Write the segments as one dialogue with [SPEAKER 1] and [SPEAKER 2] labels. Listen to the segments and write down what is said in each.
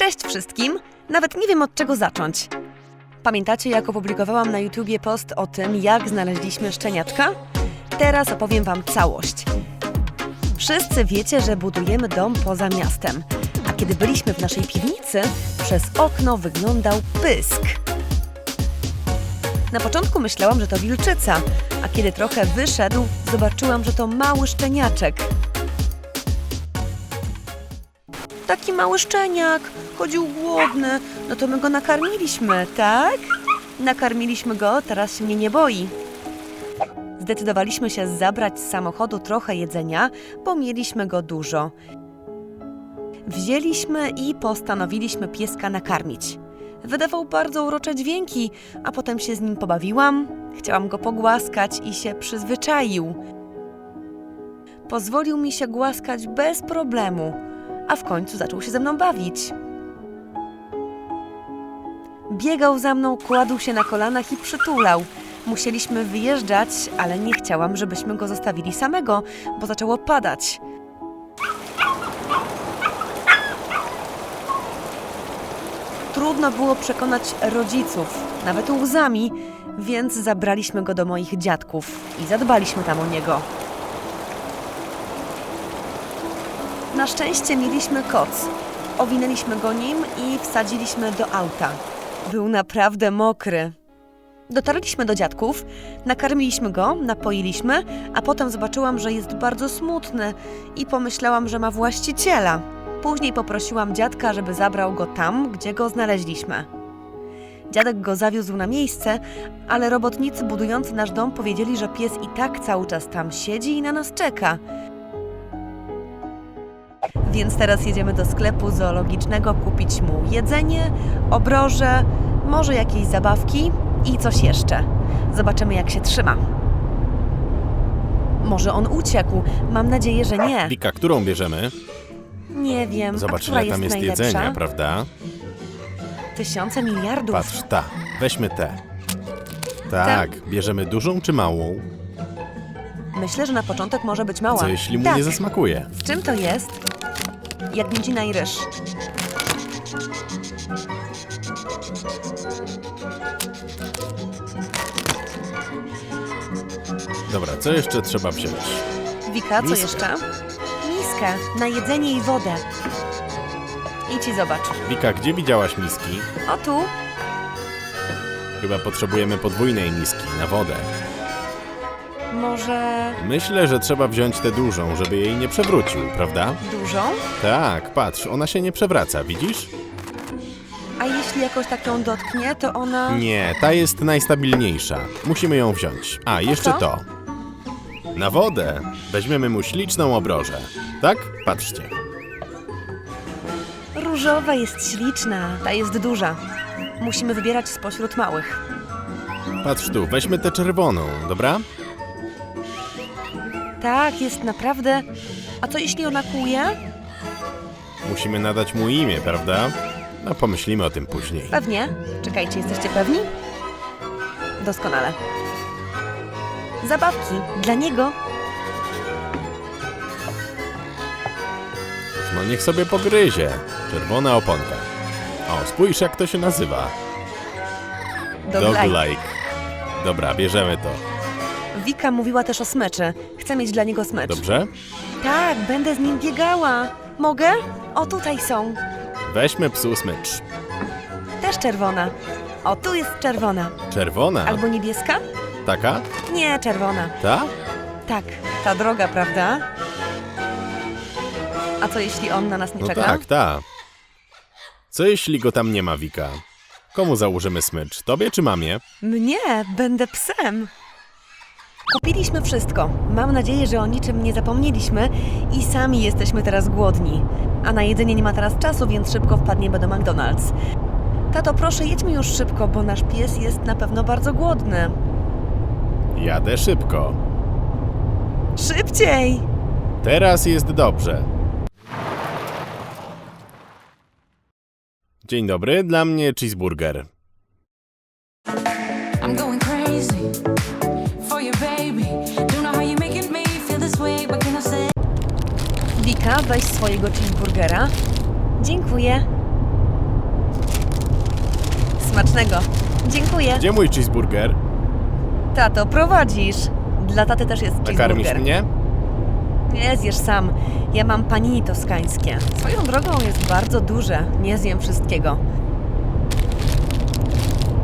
[SPEAKER 1] Cześć wszystkim! Nawet nie wiem od czego zacząć. Pamiętacie, jak opublikowałam na YouTubie post o tym, jak znaleźliśmy szczeniaczka? Teraz opowiem Wam całość. Wszyscy wiecie, że budujemy dom poza miastem, a kiedy byliśmy w naszej piwnicy, przez okno wyglądał pysk. Na początku myślałam, że to wilczyca, a kiedy trochę wyszedł, zobaczyłam, że to mały szczeniaczek. Taki mały szczeniak, chodził głodny, no to my go nakarmiliśmy, tak? Nakarmiliśmy go, teraz się mnie nie boi. Zdecydowaliśmy się zabrać z samochodu trochę jedzenia, bo mieliśmy go dużo. Wzięliśmy i postanowiliśmy pieska nakarmić. Wydawał bardzo urocze dźwięki, a potem się z nim pobawiłam. Chciałam go pogłaskać i się przyzwyczaił. Pozwolił mi się głaskać bez problemu, a w końcu zaczął się ze mną bawić. Biegał za mną, kładł się na kolanach i przytulał. Musieliśmy wyjeżdżać, ale nie chciałam, żebyśmy go zostawili samego, bo zaczęło padać. Trudno było przekonać rodziców, nawet łzami, więc zabraliśmy go do moich dziadków i zadbaliśmy tam o niego. Na szczęście mieliśmy koc. Owinęliśmy go nim i wsadziliśmy do auta. Był naprawdę mokry. Dotarliśmy do dziadków, nakarmiliśmy go, napoiliśmy, a potem zobaczyłam, że jest bardzo smutny i pomyślałam, że ma właściciela. Później poprosiłam dziadka, żeby zabrał go tam, gdzie go znaleźliśmy. Dziadek go zawiózł na miejsce, ale robotnicy budujący nasz dom powiedzieli, że pies i tak cały czas tam siedzi i na nas czeka. Więc teraz jedziemy do sklepu zoologicznego kupić mu jedzenie, obroże, może jakieś zabawki i coś jeszcze. Zobaczymy, jak się trzyma. Może on uciekł. Mam nadzieję, że nie.
[SPEAKER 2] Wika, którą bierzemy?
[SPEAKER 1] Nie wiem. a
[SPEAKER 2] Zobacz,
[SPEAKER 1] która
[SPEAKER 2] ile tam jest
[SPEAKER 1] najlepsza?
[SPEAKER 2] jedzenia, prawda?
[SPEAKER 1] Tysiące miliardów.
[SPEAKER 2] Patrz, ta. Weźmy tę. Tak, bierzemy dużą czy małą?
[SPEAKER 1] Myślę, że na początek może być mała.
[SPEAKER 2] Co jeśli mu
[SPEAKER 1] tak.
[SPEAKER 2] nie zasmakuje?
[SPEAKER 1] W czym to jest? Jagnięcina i ryż.
[SPEAKER 2] Dobra, co jeszcze trzeba wziąć?
[SPEAKER 1] Wika, co
[SPEAKER 2] Miskę.
[SPEAKER 1] jeszcze? Miskę na jedzenie i wodę. Idź i zobacz.
[SPEAKER 2] Wika, gdzie widziałaś miski?
[SPEAKER 1] O tu.
[SPEAKER 2] Chyba potrzebujemy podwójnej miski na wodę.
[SPEAKER 1] Może
[SPEAKER 2] Myślę, że trzeba wziąć tę dużą, żeby jej nie przewrócił, prawda?
[SPEAKER 1] dużą?
[SPEAKER 2] Tak, patrz, ona się nie przewraca, widzisz?
[SPEAKER 1] A jeśli jakoś tak ją dotknie, to ona...
[SPEAKER 2] Nie, ta jest najstabilniejsza. Musimy ją wziąć. A, jeszcze
[SPEAKER 1] co?
[SPEAKER 2] to. Na wodę weźmiemy mu śliczną obrożę. Tak? Patrzcie.
[SPEAKER 1] Różowa jest śliczna, ta jest duża. Musimy wybierać spośród małych.
[SPEAKER 2] Patrz tu, weźmy tę czerwoną, dobra?
[SPEAKER 1] Tak, jest naprawdę... A co jeśli ona kłuje?
[SPEAKER 2] Musimy nadać mu imię, prawda? No, pomyślimy o tym później.
[SPEAKER 1] Pewnie. Czekajcie, jesteście pewni? Doskonale. Zabawki dla niego.
[SPEAKER 2] No niech sobie pogryzie. Czerwona oponka. O, spójrz jak to się nazywa.
[SPEAKER 1] Doglaj.
[SPEAKER 2] Dog-like. Dobra, bierzemy to.
[SPEAKER 1] Wika mówiła też o smyczy. Chcę mieć dla niego smycz.
[SPEAKER 2] Dobrze?
[SPEAKER 1] Tak, będę z nim biegała. Mogę? O, tutaj są.
[SPEAKER 2] Weźmy psu smycz.
[SPEAKER 1] Też czerwona. O, tu jest czerwona.
[SPEAKER 2] Czerwona?
[SPEAKER 1] Albo niebieska?
[SPEAKER 2] Taka?
[SPEAKER 1] Nie, czerwona.
[SPEAKER 2] Ta?
[SPEAKER 1] Tak, ta droga, prawda? A co jeśli on na nas nie
[SPEAKER 2] No
[SPEAKER 1] czeka?
[SPEAKER 2] tak, ta. Co jeśli go tam nie ma, Wika? Komu założymy smycz? Tobie czy mamie?
[SPEAKER 1] Mnie, będę psem. Kupiliśmy wszystko. Mam nadzieję, że o niczym nie zapomnieliśmy i sami jesteśmy teraz głodni. A na jedzenie nie ma teraz czasu, więc szybko wpadniemy do McDonald's. Tato, proszę, jedźmy już szybko, bo nasz pies jest na pewno bardzo głodny.
[SPEAKER 2] Jadę szybko.
[SPEAKER 1] Szybciej!
[SPEAKER 2] Teraz jest dobrze. Dzień dobry, dla mnie cheeseburger.
[SPEAKER 1] Wika, weź swojego cheeseburgera. Dziękuję. Smacznego. Dziękuję.
[SPEAKER 2] Gdzie mój cheeseburger?
[SPEAKER 1] Tato, prowadzisz. Dla taty też jest
[SPEAKER 2] Nakarmisz
[SPEAKER 1] cheeseburger.
[SPEAKER 2] mnie?
[SPEAKER 1] Nie zjesz sam. Ja mam panini toskańskie. Swoją drogą jest bardzo duże. Nie zjem wszystkiego.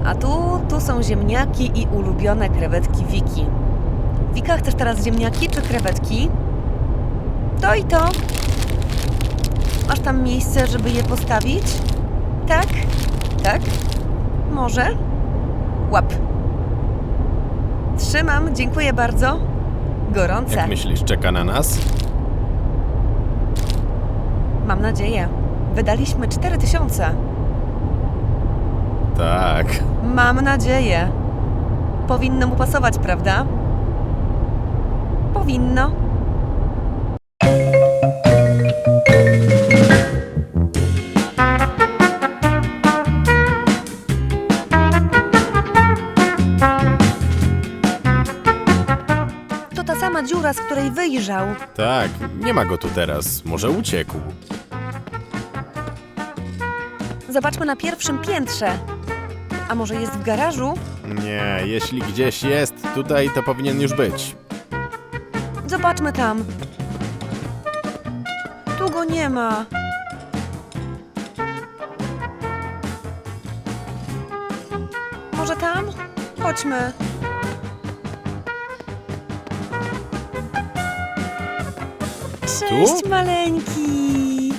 [SPEAKER 1] A tu, tu są ziemniaki i ulubione krewetki Wiki. Wika, chcesz teraz ziemniaki czy krewetki? To i to. Masz tam miejsce, żeby je postawić? Tak? Tak? Może? Łap. Trzymam, dziękuję bardzo. Gorące.
[SPEAKER 2] Jak myślisz, czeka na nas?
[SPEAKER 1] Mam nadzieję. Wydaliśmy 4000.
[SPEAKER 2] Tak.
[SPEAKER 1] Mam nadzieję. Powinno mu pasować, prawda? Powinno. Wyjrzał.
[SPEAKER 2] Tak, nie ma go tu teraz. Może uciekł.
[SPEAKER 1] Zobaczmy na pierwszym piętrze. A może jest w garażu?
[SPEAKER 2] Nie, jeśli gdzieś jest tutaj, to powinien już być.
[SPEAKER 1] Zobaczmy tam. Tu go nie ma. Może tam? Chodźmy. Cześć,
[SPEAKER 2] Tu?
[SPEAKER 1] maleńki.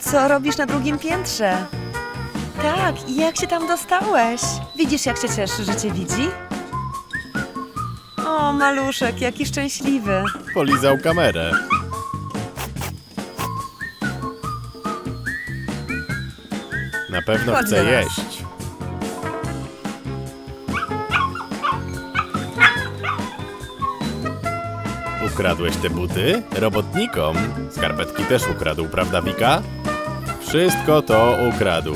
[SPEAKER 1] Co robisz na drugim piętrze? Tak, i jak się tam dostałeś? Widzisz, jak się cieszy, że cię widzi? O, maluszek, jaki szczęśliwy.
[SPEAKER 2] Polizał kamerę. Na pewno
[SPEAKER 1] Chodź
[SPEAKER 2] chce
[SPEAKER 1] nas.
[SPEAKER 2] jeść. Ukradłeś te buty? Robotnikom. Skarpetki też ukradł, prawda, Wika? Wszystko to ukradł.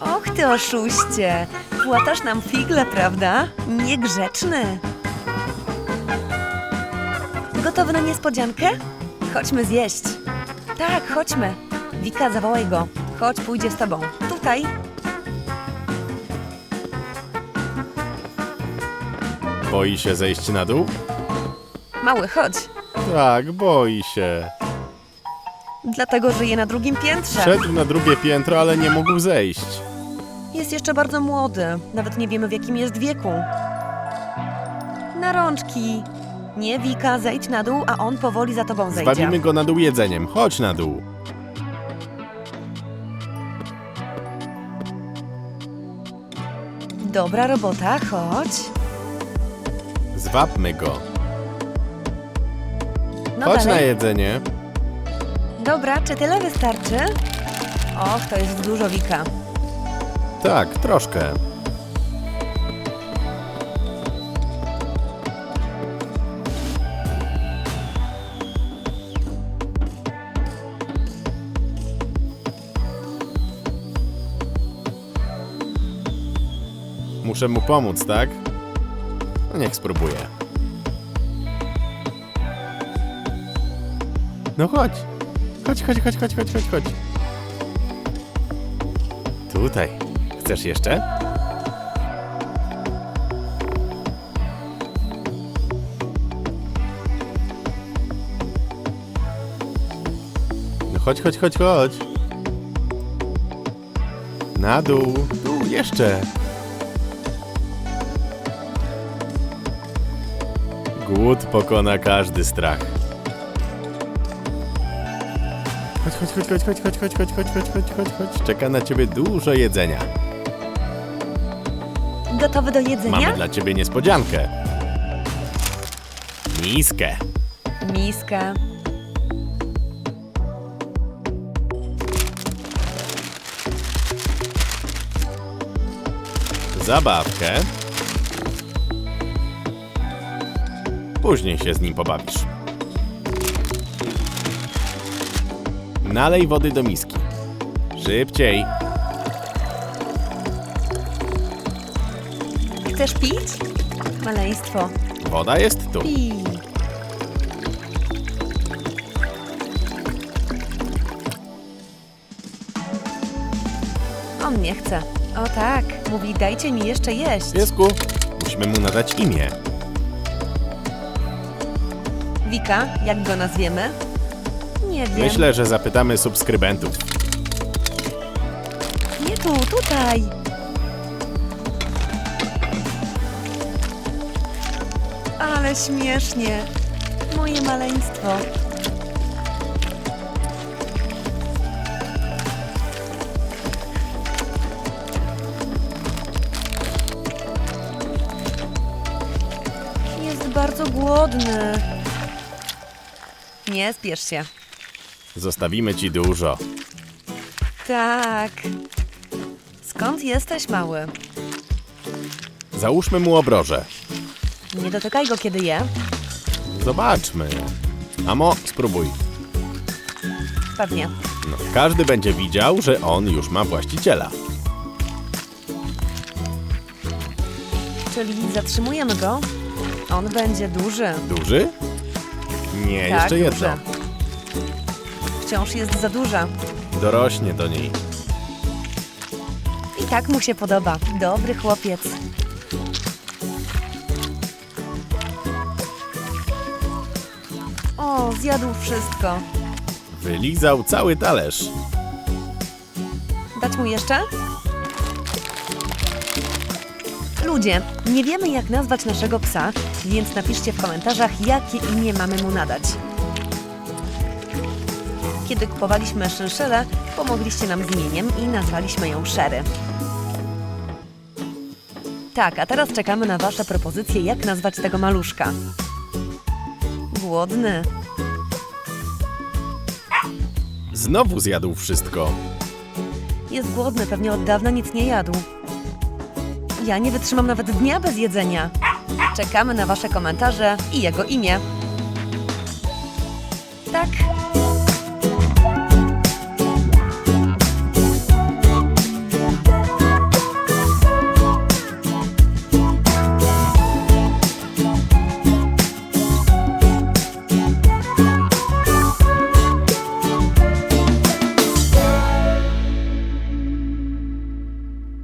[SPEAKER 1] Och, ty oszuście. Płatasz nam figle, prawda? Niegrzeczny. Gotowy na niespodziankę? Chodźmy zjeść. Tak, chodźmy. Wika, zawołaj go. Chodź, pójdzie z tobą. Tutaj.
[SPEAKER 2] Boi się zejść na dół?
[SPEAKER 1] Mały, chodź.
[SPEAKER 2] Tak, boi się.
[SPEAKER 1] Dlatego żyje na drugim piętrze.
[SPEAKER 2] Szedł na drugie piętro, ale nie mógł zejść.
[SPEAKER 1] Jest jeszcze bardzo młody. Nawet nie wiemy, w jakim jest wieku. Na rączki. Nie, Wika, zejdź na dół, a on powoli za tobą zejdzie.
[SPEAKER 2] Zwabimy go na dół jedzeniem. Chodź na dół.
[SPEAKER 1] Dobra robota, chodź.
[SPEAKER 2] Zwabmy go.
[SPEAKER 1] No
[SPEAKER 2] Chodź na
[SPEAKER 1] dalej.
[SPEAKER 2] jedzenie.
[SPEAKER 1] Dobra, czy tyle wystarczy? Och, to jest dużo, Wika.
[SPEAKER 2] Tak, troszkę. Muszę mu pomóc, tak? No niech spróbuję. No chodź. Chodź, chodź, chodź, chodź, chodź, chodź, chodź. Tutaj. Chcesz jeszcze? No chodź, chodź, chodź, chodź. Na dół. Tu jeszcze. Głód pokona każdy strach. Chodź, chodź, chodź, chodź, chodź, chodź, chodź, chodź, chodź, chodź, chodź, chodź. Czeka na ciebie dużo jedzenia.
[SPEAKER 1] Gotowy do jedzenia?
[SPEAKER 2] Mamy dla ciebie niespodziankę. Miskę.
[SPEAKER 1] Miska.
[SPEAKER 2] Zabawkę. Później się z nim pobawisz. Nalej wody do miski. Szybciej.
[SPEAKER 1] Chcesz pić? Maleństwo.
[SPEAKER 2] Woda jest tu.
[SPEAKER 1] Pij. On nie chce. O tak, mówi dajcie mi jeszcze jeść.
[SPEAKER 2] Piesku, musimy mu nadać imię.
[SPEAKER 1] Wika, jak go nazwiemy? Nie wiem.
[SPEAKER 2] Myślę, że zapytamy subskrybentów.
[SPEAKER 1] Nie tu, tutaj. Ale śmiesznie. Moje maleństwo. Jest bardzo głodny. Nie spiesz się.
[SPEAKER 2] Zostawimy ci dużo.
[SPEAKER 1] Tak. Skąd jesteś, mały?
[SPEAKER 2] Załóżmy mu obroże.
[SPEAKER 1] Nie dotykaj go, kiedy je.
[SPEAKER 2] Zobaczmy. Amo, spróbuj.
[SPEAKER 1] Pewnie.
[SPEAKER 2] No, każdy będzie widział, że on już ma właściciela.
[SPEAKER 1] Czyli zatrzymujemy go. On będzie duży.
[SPEAKER 2] Duży? Nie,
[SPEAKER 1] tak,
[SPEAKER 2] jeszcze jedno.
[SPEAKER 1] Wciąż jest za duża.
[SPEAKER 2] Dorośnie do niej.
[SPEAKER 1] I tak mu się podoba. Dobry chłopiec. O, zjadł wszystko.
[SPEAKER 2] Wylizał cały talerz.
[SPEAKER 1] Dać mu jeszcze? Ludzie, nie wiemy jak nazwać naszego psa, więc napiszcie w komentarzach, jakie imię mamy mu nadać. Kiedy kupowaliśmy szynszylę, pomogliście nam z imieniem i nazwaliśmy ją Sherry. Tak, a teraz czekamy na Wasze propozycje, jak nazwać tego maluszka. Głodny.
[SPEAKER 2] Znowu zjadł wszystko.
[SPEAKER 1] Jest głodny, pewnie od dawna nic nie jadł. Ja nie wytrzymam nawet dnia bez jedzenia. Czekamy na Wasze komentarze i jego imię. Tak,